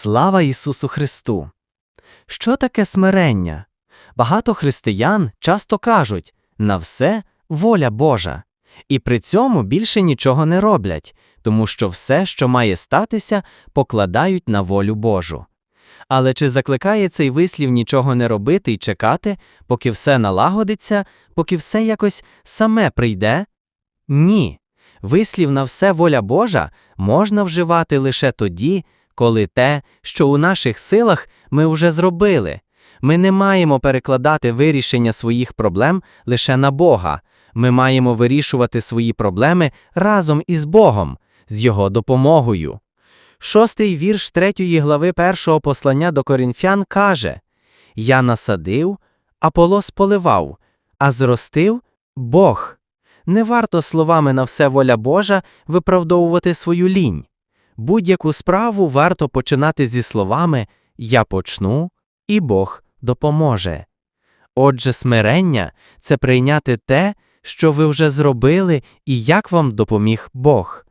Слава Ісусу Христу! Що таке смирення? Багато християн часто кажуть на все воля Божа, і при цьому більше нічого не роблять, тому що все, що має статися, покладають на волю Божу. Але чи закликає цей вислів нічого не робити і чекати, поки все налагодиться, поки все якось саме прийде? Ні. Вислів на все воля Божа можна вживати лише тоді, коли те, що у наших силах, ми вже зробили. Ми не маємо перекладати вирішення своїх проблем лише на Бога. Ми маємо вирішувати свої проблеми разом із Богом, з Його допомогою. Шостий вірш третьої глави першого послання до корінфян каже Я насадив, Аполос поливав, а зростив Бог. Не варто словами на все воля Божа виправдовувати свою лінь. Будь-яку справу варто починати зі словами Я почну, і Бог допоможе. Отже, смирення це прийняти те, що ви вже зробили і як вам допоміг Бог.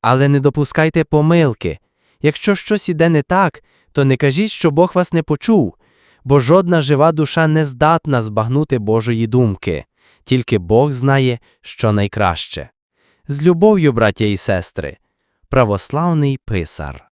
Але не допускайте помилки. Якщо щось іде не так, то не кажіть, що Бог вас не почув, бо жодна жива душа не здатна збагнути Божої думки, тільки Бог знає, що найкраще. З любов'ю, браття і сестри, православний писар.